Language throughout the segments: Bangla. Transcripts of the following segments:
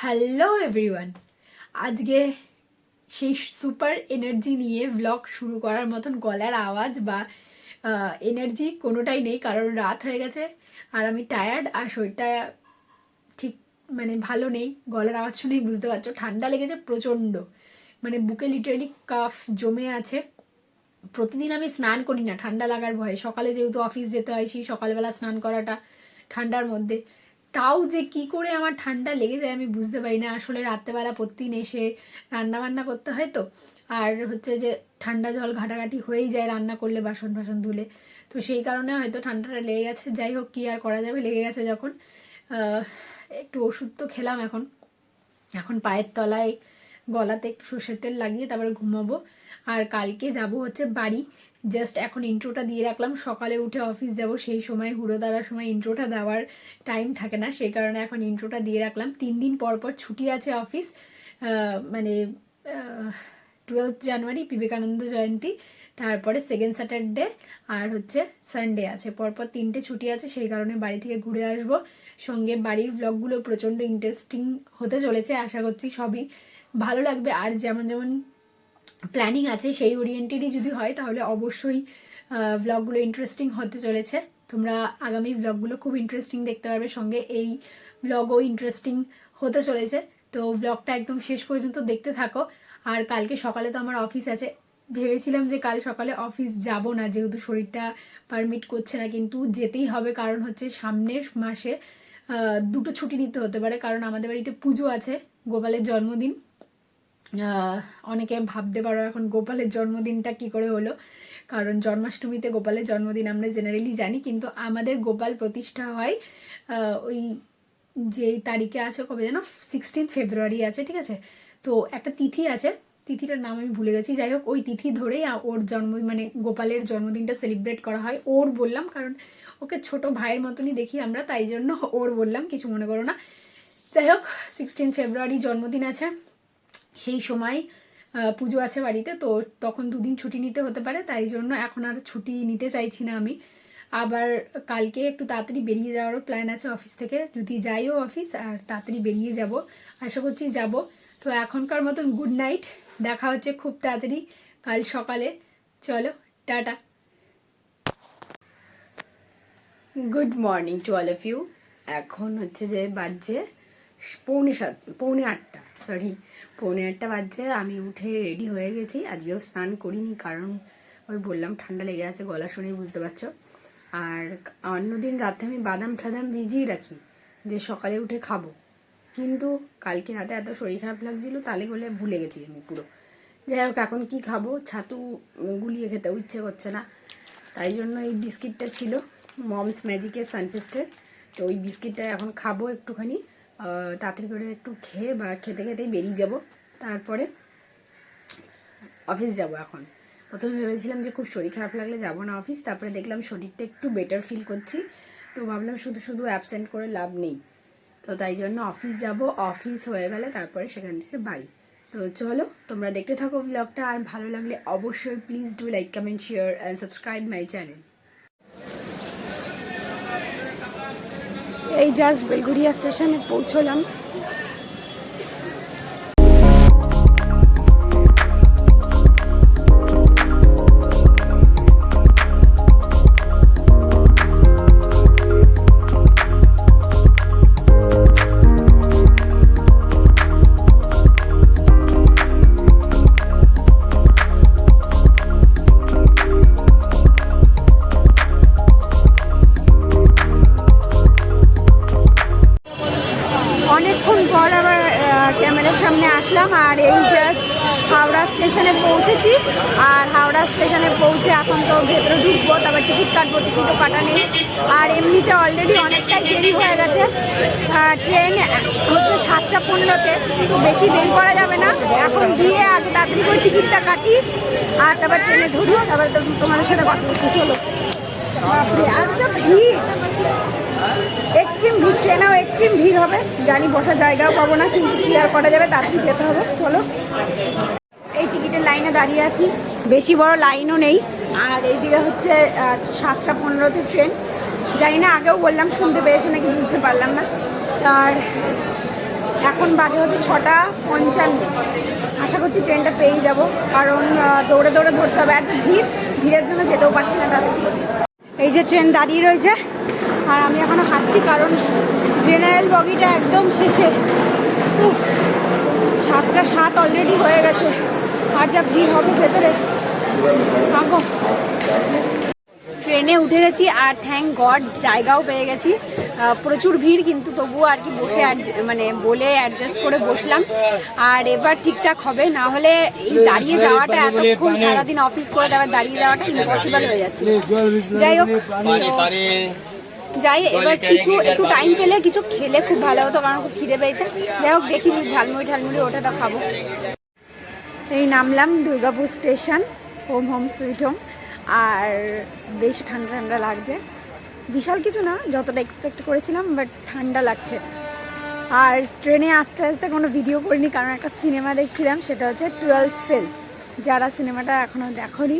হ্যালো এভরিওয়ান আজকে সেই সুপার এনার্জি নিয়ে ব্লগ শুরু করার মতন গলার আওয়াজ বা এনার্জি কোনোটাই নেই, কারণ রাত হয়ে গেছে আর আমি টায়ার্ড আর শরীরটা ঠিক মানে ভালো নেই। গলার আওয়াজ শুনেই বুঝতে পারছ, ঠান্ডা লেগেছে প্রচণ্ড। মানে বুকে লিটারেলি কাফ জমে আছে। প্রতিদিন আমি স্নান করি না, ঠান্ডা লাগার ভয়ে। সকালে যেহেতু অফিস যেতে হয়, সেই সকালবেলা স্নান করাটা ঠান্ডার মধ্যে। তাও যে কি করে আমার ঠান্ডা লেগে যায় আমি বুঝতে পারি না। আসলে রাত্রেবেলা প্রতিদিন এসে রান্না বান্না করতে হয় তো। আর হচ্ছে যে ঠান্ডা জল ঘাটাঘাটি হয়েই যায় রান্না করলে বাসন বাসন ধুলে। তো সেই কারণে হয়তো ঠান্ডাটা লেগে গেছে। যাই হোক, কি আর করা যাবে? লেগে গেছে যখন। একটু ওষুধ তো খেলাম এখন। এখন পায়ের তলায় গলাতে একটু সর্ষের তেল লাগিয়ে তারপরে ঘুমাবো। আর কালকে যাব হচ্ছে বাড়ি। জাস্ট এখন ইন্ট্রোটা দিয়ে রাখলাম। সকালে উঠে অফিস যাব, সেই সময় হুড়ো দাঁড়ার সময় ইন্ট্রোটা দেওয়ার টাইম থাকে না, সেই কারণে এখন ইন্ট্রোটা দিয়ে রাখলাম। তিন দিন পর পর ছুটি আছে অফিস মানে টুয়েলথ জানুয়ারি বিবেকানন্দ জয়ন্তী, তারপরে সেকেন্ড স্যাটারডে আর হচ্ছে সানডে আছে। পরপর তিনটে ছুটি আছে, সেই কারণে বাড়ি থেকে ঘুরে আসব। সঙ্গে বাড়ির ব্লগগুলো প্রচণ্ড ইন্টারেস্টিং হতে চলেছে, আশা করছি সবই ভালো লাগবে। আর যেমন যেমন প্ল্যানিং আছে, সেই ওরিয়েন্টেডই যদি হয়, তাহলে অবশ্যই ব্লগগুলো ইন্টারেস্টিং হতে চলেছে। তোমরা আগামী ব্লগগুলো খুব ইন্টারেস্টিং দেখতে পারবে, সঙ্গে এই ব্লগও ইন্টারেস্টিং হতে চলেছে। তো ব্লগটা একদম শেষ পর্যন্ত দেখতে থাকো। আর কালকে সকালে তো আমার অফিস আছে। ভেবেছিলাম যে কাল সকালে অফিস যাব না, যেহেতু শরীরটা পারমিট করছে না, কিন্তু যেতেই হবে, কারণ হচ্ছে সামনের মাসে দুটো ছুটি নিতে হতে পারে, কারণ আমাদের বাড়িতে পুজো আছে, গোপালের জন্মদিন। অনেকে ভাবতে পারো এখন গোপালের জন্মদিনটা কি করে হলো। কারণ জন্মাষ্টমীতে গোপালের জন্মদিন আমরা জেনারেলি জানি, কিন্তু আমাদের গোপাল প্রতিষ্ঠা হয় ওই যেই তারিখে আছে, কবে যেন? সিক্সটিন ফেব্রুয়ারি আছে, ঠিক আছে? তো একটা তিথি আছে, তিথিটার নাম আমি ভুলে গেছি। যাই হোক, ওই তিথি ধরেই ওর জন্ম মানে গোপালের জন্মদিনটা সেলিব্রেট করা হয়। ওর বললাম, কারণ ওকে ছোট ভাইয়ের মতনই দেখি আমরা, তাই জন্য ওর বললাম, কিছু মনে করো না। যাই হোক সিক্সটিন ফেব্রুয়ারি জন্মদিন আছে। সেই সময় পুজো আছে বাড়িতে, তো তখন দুদিন ছুটি নিতে হতে পারে, তাই জন্য এখন আর ছুটি নিতে চাইছি না আমি। আবার কালকে একটু তাড়াতাড়ি বেরিয়ে যাওয়ারও প্ল্যান আছে অফিস থেকে। যদি যাইও অফিস, আর তাড়াতাড়ি বেরিয়ে যাব, আশা করছি যাব। তো এখনকার মতন গুড নাইট দেখা হচ্ছে খুব তাড়াতাড়ি কাল সকালে। চলো, tata. Good morning to all of you এখন হচ্ছে যে বাজছে পৌনে সাত, পৌনে আটটা সরি পৌনে আটটা বাজছে, আমি উঠে রেডি হয়ে গেছি। আজকেও স্নান করিনি, কারণ ওই বললাম ঠান্ডা লেগে আছে, গলা শুনেই বুঝতে পারছ। আর অন্যদিন রাতে আমি বাদাম টাদাম ভিজিয়ে রাখি, যে সকালে উঠে খাব। কিন্তু কালকে রাতে এত শরীর খারাপ লাগছিল, তালে বলে ভুলে গেছি আমি পুরো। যাই হোক, এখন কি খাব? ছাতু গুলিয়ে খেতেও ইচ্ছে করছে না। তাই জন্য এই বিস্কিটটা ছিল, মমস ম্যাজিকের সানফেস্টের। তো ওই বিস্কিটটা এখন খাব একটুখানি। তাড়াতাড়ি করে একটু খেয়ে বা খেতে খেতেই বেরিয়ে যাব। তারপরে অফিস যাব এখন। প্রথমে ভেবেছিলাম যে খুব শরীর খারাপ লাগলে যাব না অফিস তারপরে দেখলাম শরীরটা একটু বেটার ফিল করছি। তো ভাবলাম শুধু শুধু অ্যাবসেন্ট করে লাভ নেই। তো তাই জন্য অফিস যাব অফিস হয়ে গেলে তারপরে সেখান থেকে বাড়ি। তো চলো, তোমরা দেখতে থাকো ব্লগটা আর ভালো লাগলে অবশ্যই please do like comment share and subscribe my channel এই জাস্ট বেলগুড়িয়া স্টেশনে পৌঁছলাম। ভিড়। এক্সট্রিম ভিড়, ট্রেনেও এক্সট্রিম ভিড় হবে। জানি বসার জায়গাও পাবো না, কিন্তু কি আর করা যাবে তাড়াতাড়ি যেতে হবে। চলো। এই টিকিটের লাইনে দাঁড়িয়ে আছি। বেশি বড় লাইনও নেই। আর এইদিকে হচ্ছে সাতটা পনেরোতে ট্রেন। জানি না, আগেও বললাম, শুনতে পেয়েছ নাকি বুঝতে পারলাম না। আর এখন বাজে হচ্ছে ছটা পঞ্চান্ন। আশা করছি ট্রেনটা পেয়ে যাব। কারণ দৌড়ে দৌড়ে ধরতে হবে। এত ভিড়, ভিড়ের জন্য যেতেও পারছি না তাদের এই যে ট্রেন দাঁড়িয়ে রয়েছে। আর আমি এখনও হাঁটছি কারণ জেনারেল বগিটা একদম শেষে। উফ, সাতটা সাত অলরেডি হয়ে গেছে। আর যা ভিড় হবে ভেতরে। ট্রেনে উঠে গেছি আর থ্যাংক গড জায়গাও পেয়ে গেছি। প্রচুর ভিড় কিন্তু তবুও আর কি বসে মানে বলে অ্যাডজাস্ট করে বসলাম। আর এবার ঠিকঠাক হবে, না হলে এই দাঁড়িয়ে যাওয়াটা এতক্ষণ সারাদিন অফিস করে তারপর দাঁড়িয়ে যাওয়াটা ইম্পসিবল হয়ে যাচ্ছে। যাই হোক, যাই, এবার কিছু, একটু টাইম পেলে কিছু খেলে খুব ভালো হতো, কারণ খুব খিদে পেয়েছে। যাই হোক, দেখি ঝালমুড়ি ঠালমুড়ি ওটা তো খাব। এই নামলাম Durgapur station home home sweet home আর বেশ ঠান্ডা ঠান্ডা লাগছে। বিশাল কিছু না, যতটা এক্সপেক্ট করেছিলাম বাট ঠান্ডা লাগছে। আর ট্রেনে আস্তে আস্তে কোনো ভিডিও করিনি, কারণ একটা সিনেমা দেখছিলাম, সেটা হচ্ছে টুয়েলভ ফেল যারা সিনেমাটা এখনও দেখনি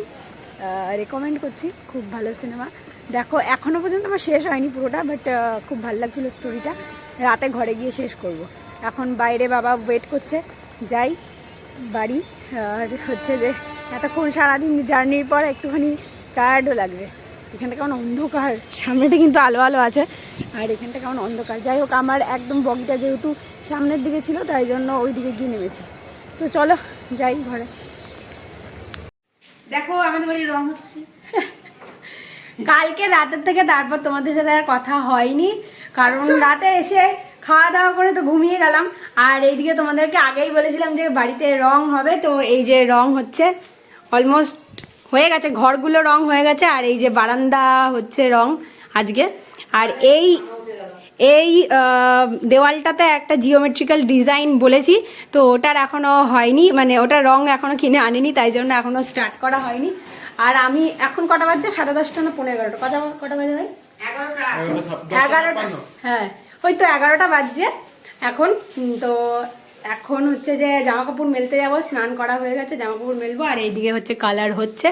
রেকমেন্ড করছি, খুব ভালো সিনেমা দেখো এখনও পর্যন্ত আমার শেষ হয়নি পুরোটা বাট খুব ভালো লাগছিল স্টোরিটা রাতে ঘরে গিয়ে শেষ করব। এখন বাইরে বাবা ওয়েট করছে, যাই, বাড়ি। আর হচ্ছে যে, এতক্ষণ সারাদিন জার্নির পর একটুখানি টায়ার্ডও লাগছে এখানটা কেমন অন্ধকার? সামনেটা কিন্তু আলো আলো আছে, আর এখানটা কেমন অন্ধকার? যাই হোক, আমার একদম বগিটা যেহেতু সামনের দিকে ছিল, তাই জন্য ওই দিকে গিয়ে নেমেছি। তো চলো, যাই ঘরে। দেখো, আমাদের বাড়ির রং হচ্ছে। কালকে রাতের থেকে তারপর তোমাদের সাথে আর কথা হয়নি, কারণ রাতে এসে খাওয়া দাওয়া করে তো ঘুমিয়ে গেলাম। আর এইদিকে তোমাদেরকে আগেই বলেছিলাম যে বাড়িতে রং হবে, তো এই যে রং হচ্ছে অলমোস্ট হয়ে গেছে ঘরগুলো রং হয়ে গেছে আর এই যে বারান্দা হচ্ছে রং আজকে। আর এই এই দেওয়ালটাতে একটা জিওমেট্রিক্যাল ডিজাইন বলেছি তো ওটার এখনও হয়নি মানে ওটার রং এখনও কিনে আনিনি তাই জন্য এখনও স্টার্ট করা হয়নি। আর আমি এখন কটা বাজছে? সাড়ে দশটা না পনেরো এগারোটা? কটা কটা বাজে ভাই? এগারোটা। এগারোটা হ্যাঁ ওই তো এগারোটা বাজছে এখন তো এখন হচ্ছে যে জামা কাপড় মেলতে যাব, স্নান করা হয়ে গেছে জামা কাপড় মেলবো, আর এইদিকে হচ্ছে কালার হচ্ছে।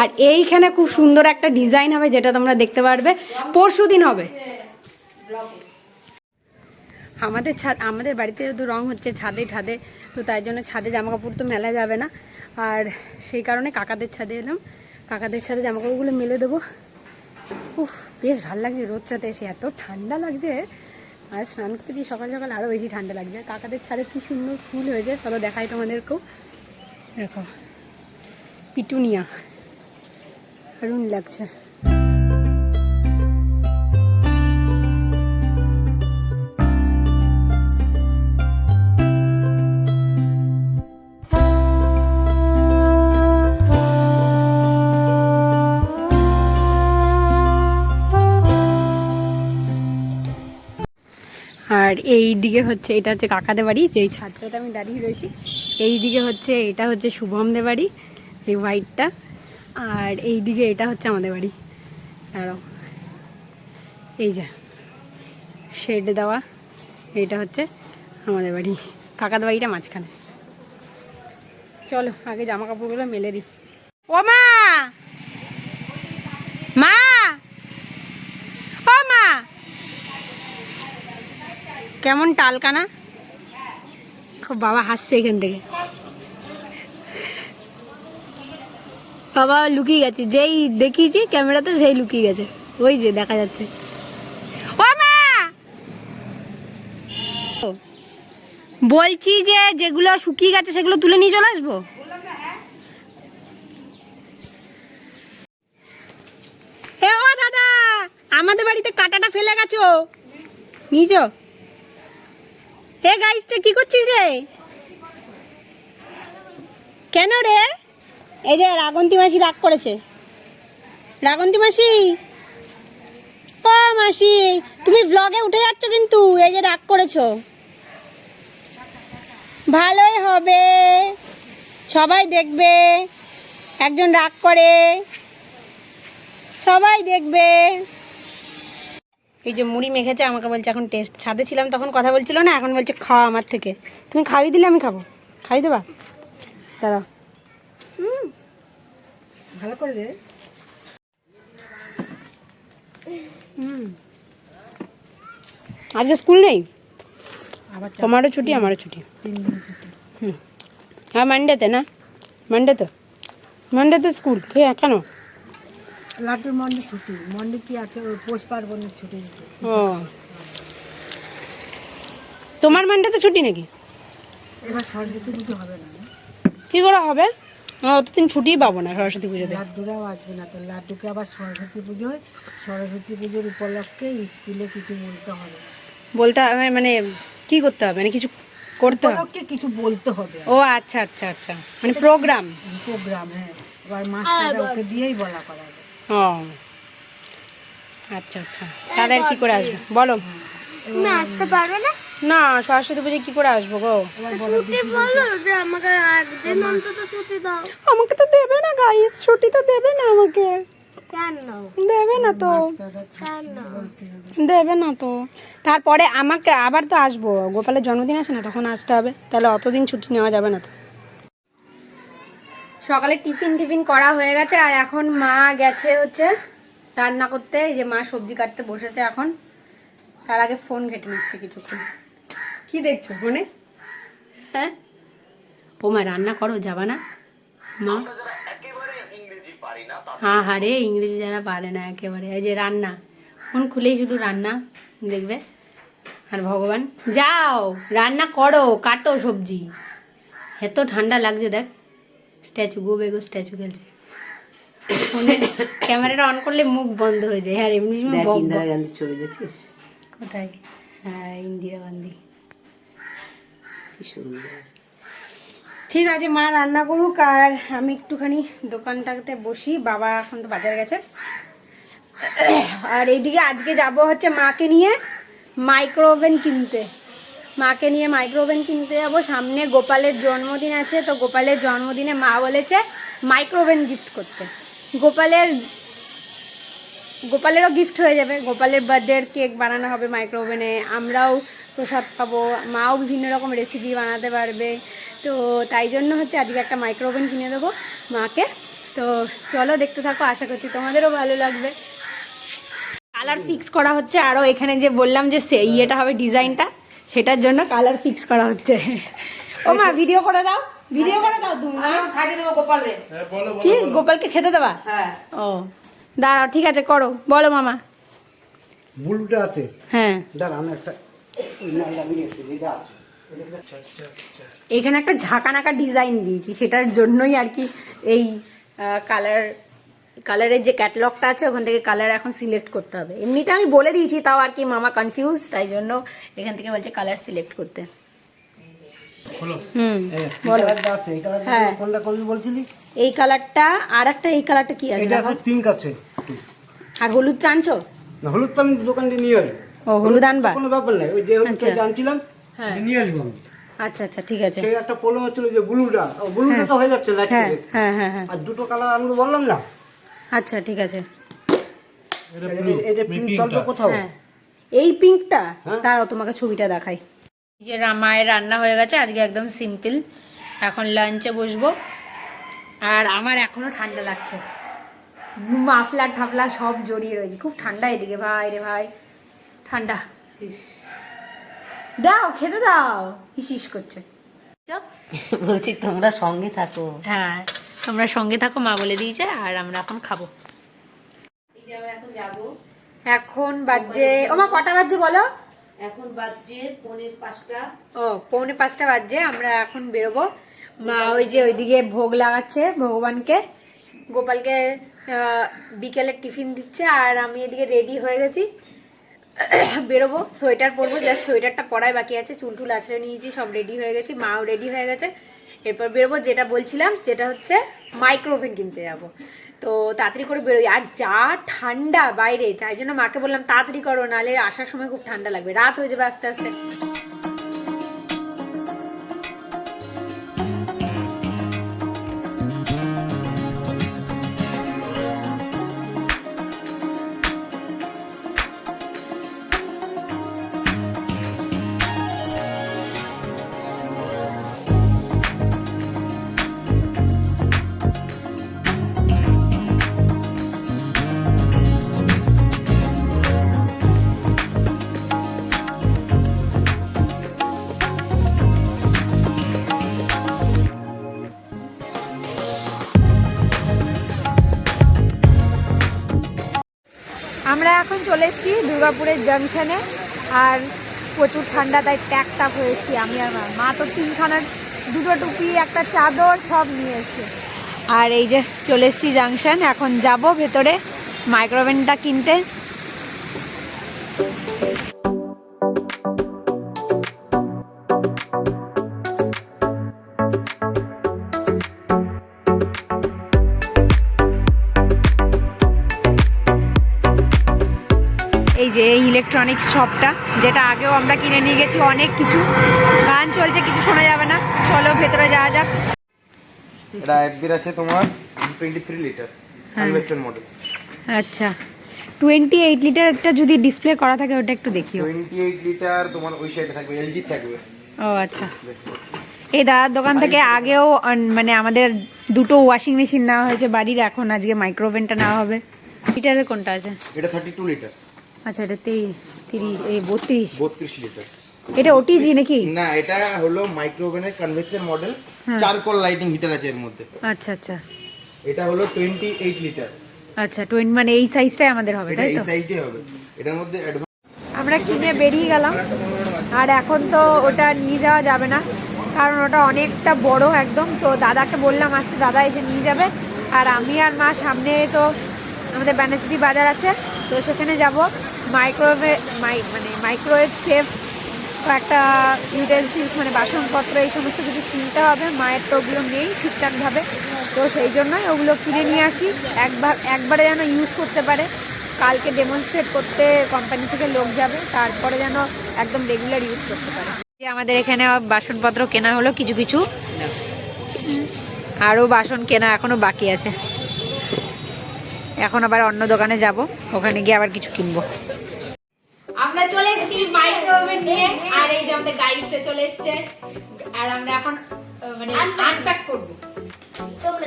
আর এইখানে খুব সুন্দর একটা ডিজাইন হবে, যেটা তোমরা দেখতে পারবে। পরশু দিন হবে। আমাদের ছাদ, আমাদের বাড়িতে যেহেতু রং হচ্ছে ছাদে ঠাদে, তো তাই জন্য ছাদে জামা কাপড় তো মেলা যাবে না। আর সেই কারণে কাকাদের ছাদে এলাম। কাকাদের ছাদে জামা কাপড়গুলো মেলে দেবো। উফ, বেশ ভালো লাগছে রোদ রোদটাতে, এসে এত ঠান্ডা লাগছে। আর স্নান করতেছি সকাল সকাল আরও বেশি ঠান্ডা লাগছে। কাকাদের ছাদে কী সুন্দর ফুল হয়েছে, চলো দেখাই তোমাদেরকেও। দেখো, পিটুনিয়া, দারুণ লাগছে। এই দিকে হচ্ছে, এটা হচ্ছে কাকাদের বাড়ি যেই ছাদটাতে আমি দাঁড়িয়ে রয়েছি। এই দিকে হচ্ছে, এটা হচ্ছে শুভমদের বাড়ি, এই হোয়াইটটা আর এই দিকে এটা হচ্ছে আমাদের বাড়ি। দাঁড়াও। এই যে শেড দেওয়া, এটা হচ্ছে আমাদের বাড়ি। কাকাদের বাড়িটা মাঝখানে। চলো, আগে জামা কাপড়গুলো মেলে দিই। ও মা! মা ও মা কেমন টালকানা? খুব বাবা, হাসছে এখান থেকে। বাবা, লুকিয়ে গেছে। যেই দেখিয়েছি ক্যামেরাতে, সেই লুকিয়ে গেছে। ওই যে, দেখা যাচ্ছে। ও মা! বলছি যে, যেগুলো শুকিয়ে গেছে, সেগুলো তুলে নিয়ে চলে আসব? এ ও দাদা, আমাদের বাড়িতে কাটাটা ফেলে গেছো নিয়েছো হে গাইসটা কি করছিস রে? কেন রে? এই যে রাগন্তি মাসি রাগ করেছে। রাগন্তি মাসি? ও মাসি, তুমি ব্লগে উঠে যাচ্ছ কিন্তু, এই যে রাগ করেছ। ভালোই হবে। সবাই দেখবে। একজন রাগ করে। সবাই দেখবে। এই যে মুড়ি মেখেছে আমাকে বলছে এখন টেস্ট ছাদে ছিলাম তখন কথা বলছিল না এখন বলছে খাওয়া আমার থেকে। তুমি খাওয়াই দিলে আমি খাব। খাই দেবা? দাঁড়াও। ভালো করে দে। আজকে স্কুল নেই? তোমারও ছুটি আমারও ছুটি। হুম। হ্যাঁ মানডেতে না? মানডেতে মানডেতে স্কুল। কেন লাটুর মন্ডে ছুটি মন্ডে কি আছে? ওই পোষ পার্বণের ছুটি ও। তোমার মানডেতে ছুটি নাকি? এবার সরস্বতী পুজো হবে না? কী করে হবে? অতদিন ছুটিই পাবো না সরস্বতী পুজোতে। লাড্ডুরাও আসবে না তো লাড্ডুকে আবার সরস্বতী পুজোয় সরস্বতী পুজোর উপলক্ষে স্কুলে কিছু বলতে হবে। বলতে হবে মানে কি করতে হবে? মানে কিছু করতে হবে? কিছু বলতে হবে। ও আচ্ছা আচ্ছা আচ্ছা। মানে প্রোগ্রাম প্রোগ্রাম হ্যাঁ। এবার মাস্টাররা ওকে দিয়েই বলা করাবে ও। আচ্ছা আচ্ছা। তাদের কি করে আসবে? বলো। তুমি আসতে পারবে না? না সরস্বতী পুজো কি করে আসব গো? ছুটি বলো। যে আমাকে একদিন অন্তত ছুটি দাও। আমাকে তো দেবে না গাইস ছুটি তো দেবে না আমাকে। দেবে না তো। দেবে না তো। তারপরে আমাকে আবার তো আসব। গোপালের জন্মদিন আছে না তখন আসতে হবে। তাহলে অতদিন ছুটি নেওয়া যাবে না তো। সকালে টিফিন টিফিন করা হয়ে গেছে, আর এখন মা গেছে হচ্ছে রান্না করতে। এই যে মা সবজি কাটতে বসেছে এখন। তার আগে ফোন ঘেটে নিচ্ছে কিছুক্ষণ। কি দেখছ ফোনে? হ্যাঁ? ও মা, রান্না করো, যাবা না? মা? হ্যাঁ হ্যাঁ রে, ইংরেজি যারা পারে না একেবারে। এই যে রান্না, ফোন খুলেই শুধু রান্না দেখবে। আর ভগবান, যাও, রান্না করো, কাটো সবজি। এত ঠান্ডা লাগছে, দেখ। স্ট্যাচু গো বেগো স্ট্যাচু খেলছে। ফোনে ক্যামেরাটা অন করলে মুখ বন্ধ হয়ে যায়। আর এমনি বক। গান্ধীর ছবি দেখছিস? কোথায়? হ্যাঁ ইন্দিরা গান্ধী। কি সুন্দর। ঠিক আছে মা রান্না করুক আর আমি একটুখানি দোকানটাতে বসি। বাবা এখন তো বাজারে গেছে। আর এইদিকে আজকে যাব হচ্ছে মাকে নিয়ে মাইক্রো ওভেন কিনতে। মাকে নিয়ে মাইক্রো ওভেন কিনতে যাব। সামনে গোপালের জন্মদিন আছে, তো গোপালের জন্মদিনে মা বলেছে মাইক্রো ওভেন গিফট করতে। গোপালের, গোপালেরও গিফট হয়ে যাবে। গোপালের বার্থডের কেক বানানো হবে মাইক্রো ওভেনে আমরাও প্রসাদ পাবো মাও বিভিন্ন রকম রেসিপি বানাতে পারবে। তো তাই জন্য হচ্ছে আজকে একটা মাইক্রো ওভেন কিনে দেবো মাকে। তো চলো দেখতে থাকো, আশা করছি তোমাদেরও ভালো লাগবে। কালার ফিক্স করা হচ্ছে। আরও এখানে যে বললাম যে ইয়েটা হবে ডিজাইনটা সেটার জন্য কালার ফিক্স করা হচ্ছে। ও মা ভিডিও করে দাও। ভিডিও করে দাও তুমি। না? খাইতে দেবো গোপাল রে কি? গোপালকে খেতে দেবা? হ্যাঁ। ও দাঁড়াও ঠিক আছে করো। বলো মামা। বুলুটা আছে। হ্যাঁ। দাঁড়া আমি একটা। এখানে একটা ঝাঁকানাকা ডিজাইন দিয়েছি সেটার জন্যই আর কি এই কালার কালারের যে ক্যাটালগটা আছে ওখান থেকে কালার এখন সিলেক্ট করতে হবে। এমনিতে আমি বলে দিয়েছি তাও আর কি মামা কনফিউজ তাই জন্য এখান থেকে বলছে কালার সিলেক্ট করতে। হুম এই কালারটা হ্যাঁ। এই আর একটা এই কালারটা কি আছে পিঙ্ক আর হলুদ আনছো? হলুদ তো আমি দোকান থেকে নিয়ে আসব। ও হলুদ আনবা? কোনো ব্যাপার নাই ওই যে হলুদটা আচ্ছা। আনছিলাম হ্যাঁ। নিয়ে আসব আচ্ছা আচ্ছা ঠিক আছে। সেই একটা প্রবলেম হচ্ছিল যে ব্লুটা ও ব্লুটা তো হয়ে। যাচ্ছে লাইট হ্যাঁ হ্যাঁ হ্যাঁ হ্যাঁ। আর দুটো কালার আনব বললাম না? আচ্ছা ঠিক আছে। এই- এই যে পিঙ্ক তলটা কোথাও? হ্যাঁ। এই পিঙ্কটা হ্যাঁ। দাঁড়াও তোমাকে ছবিটা দেখাই। এই যে মায়ের রান্না হয়ে গেছে আজকে একদম সিম্পল এখন লাঞ্চে বসবো। আর আমার এখনও ঠান্ডা লাগছে। মাফলার ঠাফলা সব জড়িয়ে রয়েছে। খুব ঠান্ডা এদিকে ভাই রে ভাই। ঠান্ডা। ইস। দাও খেতে দাও। হিসিস করছে। বলছি তোমরা সঙ্গে থাকো। হ্যাঁ। তোমরা সঙ্গে থাকো মা বলে দিয়েছে আর আমরা এখন খাব। এখন বাজে ও মা কটা বাজছে বলো? এখন বাজছে পৌনে পাঁচটা। ও পৌনে পাঁচটা বাজছে আমরা এখন বেরোবো। মা ওই যে ওইদিকে ভোগ লাগাচ্ছে ভগবানকে। গোপালকে আহ, বিকেলে টিফিন দিচ্ছে আর আমি এদিকে রেডি হয়ে গেছি। বেরোবো সোয়েটার পরবো জাস্ট সোয়েটারটা পরাই বাকি আছে চুল টুল আছড়ে নিয়েছি সব রেডি হয়ে গেছি মাও রেডি হয়ে গেছে। এরপর বেরোবো, যেটা বলছিলাম যেটা হচ্ছে মাইক্রোওভেন কিনতে যাব। তো তাড়াতাড়ি করে বেরোই। আর যা ঠান্ডা বাইরে, তাই জন্য মাকে বললাম, তাড়াতাড়ি করো, নাহলে আসার সময় খুব ঠান্ডা লাগবে। রাত হয়ে যাবে আস্তে আস্তে। দুর্গাপুরের জাংশনে আর প্রচুর ঠান্ডা, তাই ট্যাক ট্যাক হয়েছি আমি আর মা। মা তো তিনখানার দুটো টুপি, একটা চাদর, সব নিয়েছে আর এই যে চলে এসছি জাংশন এখন যাব ভেতরে মাইক্রোওভেনটা কিনতে। ইলেকট্রনিক্স শপটা যেটা আগেও আমরা কিনে নিয়ে গেছি অনেক কিছু। গান চলছে কিছু শোনা যাবে না। চলো ভেতরে যাওয়া যাক। এটা এফবির আছে তোমার twenty three litre convection model আচ্ছা। টোয়েন্টি এইট লিটারটা যদি ডিসপ্লে করা থাকে ওটা একটু দেখিও। টোয়েন্টি এইট লিটার তোমার ওই সাইডে থাকবে এলজি থাকবে। ও আচ্ছা। এই দাদার দোকান থেকে আগেও মানে আমাদের দুটো ওয়াশিং মেশিন নেওয়া হয়েছে বাড়ির এখন আজকে মাইক্রোওভেনটা নেওয়া হবে। লিটারের কোনটা আছে? এটা থার্টি টু লিটার আচ্ছা এটা তিরিশ এই বত্রিশ। বত্রিশ লিটার এটা ওটিজি নাকি? না এটা হলো মাইক্রোওভেনের convection model charcoal lighting heater আছে এর মধ্যে। আচ্ছা আচ্ছা। এটা হলো টোয়েন্টি এইট লিটার আচ্ছা টোয়েন্টি মানে এই সাইজটাই আমাদের হবে তাই এই তো? সাইজটাই হবে। এটার মধ্যে আমরা কিনে বেরিয়ে গেলাম? আর এখন তো ওটা নিয়ে যাওয়া যাবে না কারণ ওটা অনেকটা বড় একদম। তো দাদাকে বললাম আসতে দাদা এসে নিয়ে যাবে। আর আমি আর মা সামনে তো আমাদের ব্যানার্সিটি বাজার আছে। তো সেখানে যাব। মাইক্রোওয়েভে মাই মানে মাইক্রোওয়েভ সেফ একটা ইউটেন্সিলস মানে বাসনপত্র এই সমস্ত কিছু কিনতে হবে। মায়ের তো ওগুলো নেই ঠিকঠাকভাবে। তো সেই জন্যই ওগুলো কিনে নিয়ে আসি। একবার একবারে যেন ইউজ করতে পারে। কালকে ডেমনস্ট্রেট করতে কোম্পানি থেকে লোক যাবে তারপরে যেন একদম রেগুলার ইউজ করতে পারে। যে আমাদের এখানে বাসনপত্র কেনা হলো কিছু কিছু। আরও বাসন কেনা এখনও বাকি আছে। এখন আবার অন্য দোকানে যাব। ওখানে গিয়ে আবার কিছু কিনবো। আমরা চলে এসেছি মাইক্রোওভেন নিয়ে আর এই যে আমাদের গাইসটা চলে এসেছে। আর আমরা এখন মানে আনপ্যাক করব।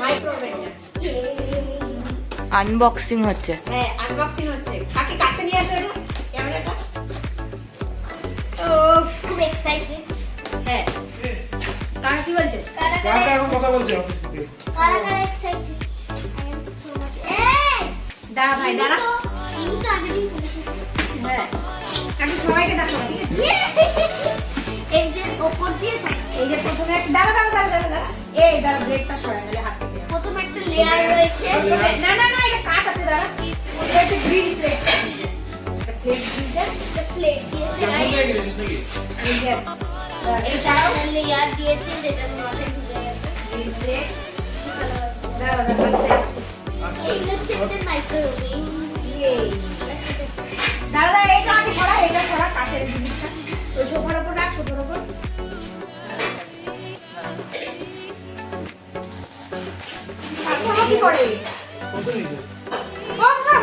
মাইক্রোওভেনটা আনবক্সিং হচ্ছে। হ্যাঁ আনবক্সিং হচ্ছে। কাকে কাছে নিয়ে আসো ক্যামেরাটা? ও খুব এক্সাইটেড হ্যাঁ। কাকা কি বলছে? কারা কারা এখন কথা বলছে অফিস কারা কারা এক্সাইটেড দাঁড়া ভাই দাঁড়া। হ্যাঁ। আমি সবাইকে দেখো। এই যে ওপর দিয়ে এই যে প্রথমে একটা দাঁড়া দাঁড়া দাঁড়া দাঁড়া দাঁড়া। এই দাঁড়া ব্লেডটা সরাই নালে হাত থেকে। প্রথমে একটা লেয়ার রয়েছে। না না না এটা কাট আছে দাঁড়া। ওটা একটা গ্রিন প্লেট একটা প্লেট দিয়েছে। একটা প্লেট দিয়েছে এই এটা লেয়ার দিয়েছে যেটা মাথায় ঢুকে গেছে। গ্রিন প্লেট দাঁড়া দাঁড়া মাইক্রোওয়েভ দাঁড়া দাঁড়া এটা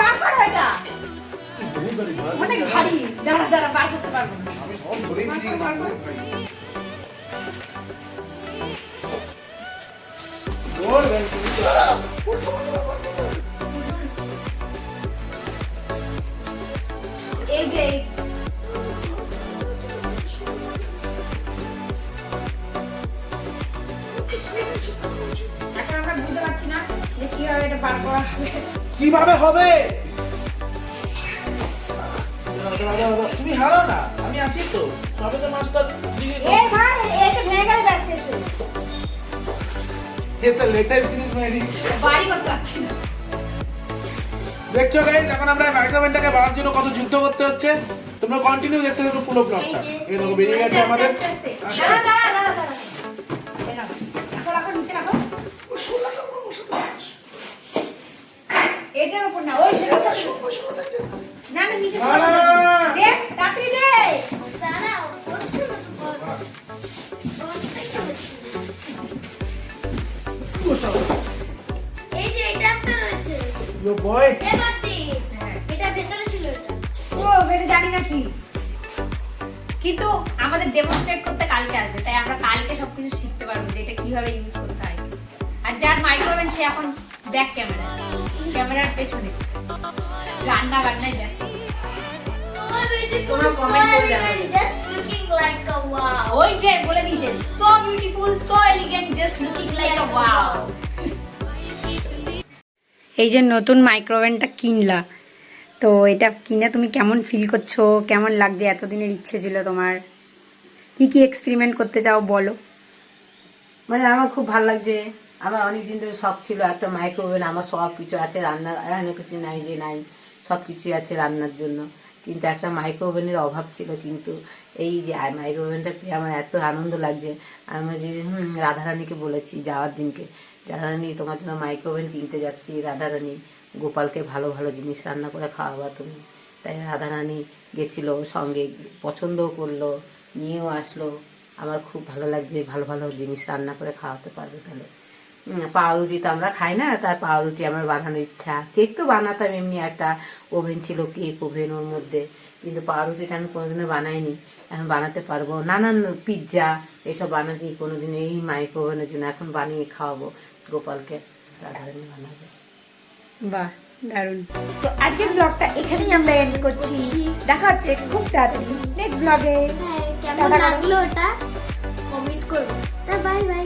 বার করো এটা অনেক ভারী দাঁড়া দাঁড়া বার পারব যে এখন আমরা বুঝতে পারছি না যে কীভাবে এটা বার করা হবে। কীভাবে হবে? তুমি হারো না আমি আছি তো। সবে তো মাস্টার এ ভাই এটা ভেঙে গেলে ব্যাস শেষ হয়ে এ তো লেটেস্ট জিনিস মেডি বাড়ি করতে পারছি দেখছ গাইজ এখন আমরা মাইক্রোওভেনটাকে বাড়ার জন্য কত যুদ্ধ করতে হচ্ছে? তোমরা কন্টিনিউ দেখতে থাকো পুরো ব্লগটা এই দেখো বেরিয়ে গেছে আমাদের। এটার উপর না, ওই না, না, নিচে বয় এ এটা ভেতরে ছিল ও, এটা জানি না কি। কিন্তু আমাদের ডেমনস্ট্রেট করতে কালকে আসবে তাই আমরা কালকে সবকিছু শিখতে পারব যে এটা কীভাবে ইউজ করতে হয়। আর যার মাইক্রোওভেন সে এখন ব্যাক ক্যামেরা ক্যামেরার পেছনে। রান্না বান্নায় ব্যস্ত। So beautiful, so elegant, just looking like a wow. ওই যে বলে দিয়েছে so beautiful so elegant just looking like a wow এই যে নতুন মাইক্রোওভেনটা কিনলা তো এটা কিনে তুমি কেমন ফিল করছ? কেমন লাগছে? এতদিনের ইচ্ছে ছিল তোমার। কি কি এক্সপেরিমেন্ট করতে চাও বলো? মানে আমার খুব ভালো লাগছে। আমার অনেক দিন ধরে শখ ছিল একটা মাইক্রোওভেন আমার সব কিছু আছে রান্নার এখানে কিছু নাই যে নাই সব কিছুই আছে রান্নার জন্য। কিন্তু একটা মাইক্রোওভেনের অভাব ছিল কিন্তু এই যে মাইক্রোওভেনটা পেয়ে আমার এত আনন্দ লাগছে। আমি যে হুম, রাধারানীকে বলেছি যাওয়ার দিনকে। রাধারানী, তোমার জন্য মাইক্রোওভেন কিনতে যাচ্ছি। রাধারানী, গোপালকে ভালো ভালো জিনিস রান্না করে খাওয়াবা তুমি। তাই রাধারানী গেছিল, সঙ্গে পছন্দও করল, নিয়েও আসলো। আমার খুব ভালো লাগছে, ভালো ভালো জিনিস রান্না করে খাওয়াতে পারবে তাহলে। পাউরুটি তো আমরা খাই না তার পাউরুটি আমার বানানোর ইচ্ছা। কেক তো বানাতাম, এমনি একটা ওভেন ছিল, কেক ওভেন ওর মধ্যে। কিন্তু পাউরুটিটা আমি কোনোদিনও বানাইনি। এখন বানাতে পারব। নানান পিৎজা এসব বানাতে কোনোদিন এই মাইক্রো ওভেনের জন্য এখন বানিয়ে খাওয়াবো। গোপালকে রাধারানী বানাবে। বাহ দারুণ। তো আজকের ব্লগটা এখানেই আমরা এন্ড করছি। দেখা হচ্ছে খুব তাড়াতাড়ি নেক্সট ব্লগে হ্যাঁ কেমন লাগল ওটা? কমেন্ট করব তা বাই বাই